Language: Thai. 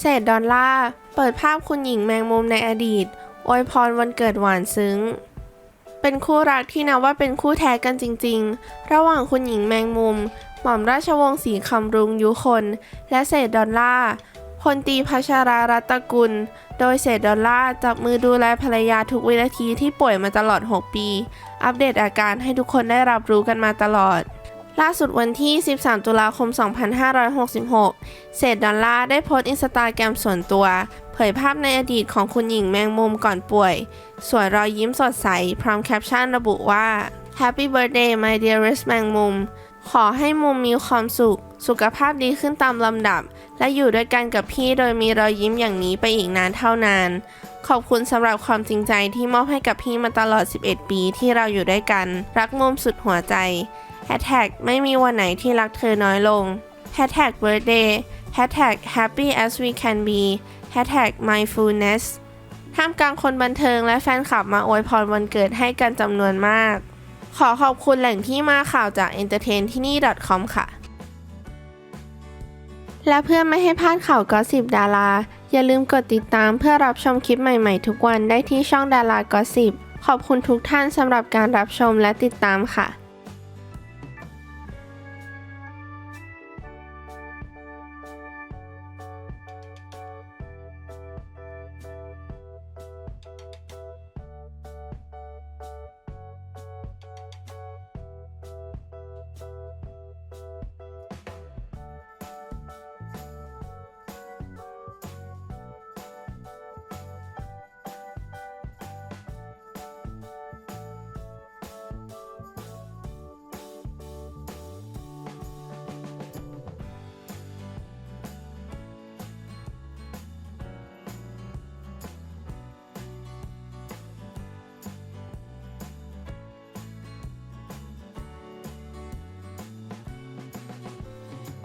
เศษดอลลาร์ เปิดภาพคุณหญิงแมงมุมในอดีต อวยพรวันเกิดหวานซึ้ง เป็นคู่รักที่นับว่าเป็นคู่แท้กันจริง ๆ ระหว่างคุณหญิงแมงมุม หม่อมราชวงศ์ศรีคำรุงยุคน และเศษดอลลาร์พลตีพัชรารัตกุล โดยเศษดอลลาร์จับมือดูแลภรรยาทุกวินาทีที่ป่วยมาตลอด 6 ปี อัปเดตอาการให้ทุกคนได้รับรู้กันมาตลอด ล่าสุดวันที่ 13 ตุลาคม 2566 เศษดอลลาร์ได้โพสต์อินสตาแกรมส่วนตัว เผยภาพในอดีตของคุณหญิงแมงมุมก่อนป่วย สวยรอยยิ้มสดใส พร้อมแคปชั่นระบุว่า Happy birthday my dearest แมงมุม ขอให้มุมมีความสุข สุขภาพดีขึ้นตามลำดับ และอยู่ด้วยกันกับพี่โดยมีรอยยิ้มอย่างนี้ไปอีกนานเท่านาน ขอบคุณสำหรับความจริงใจที่มอบให้กับพี่มาตลอด 11 ปีที่เราอยู่ด้วยกัน รักมุมสุดหัวใจ แฮชแท็กไม่มีวันไหนที่รักเธอน้อยลงแฮชแท็ก birthday แฮชแท็ก happy as we can be แฮชแท็ก mindfulness ท่ามกลางคนบันเทิงและแฟนคลับมาอวยพรวันเกิดให้กันจำนวนมาก ขอขอบคุณแหล่งที่มาข่าวจาก entertain ที่นี่ .com ค่ะ และเพื่อไม่ให้พลาดข่าวก็สิบดารา อย่าลืมกดติดตามเพื่อรับชมคลิปใหม่ๆ ทุกวันได้ที่ช่องดารากอสิบขอบคุณทุกท่านสำหรับการรับชมและติดตามค่ะ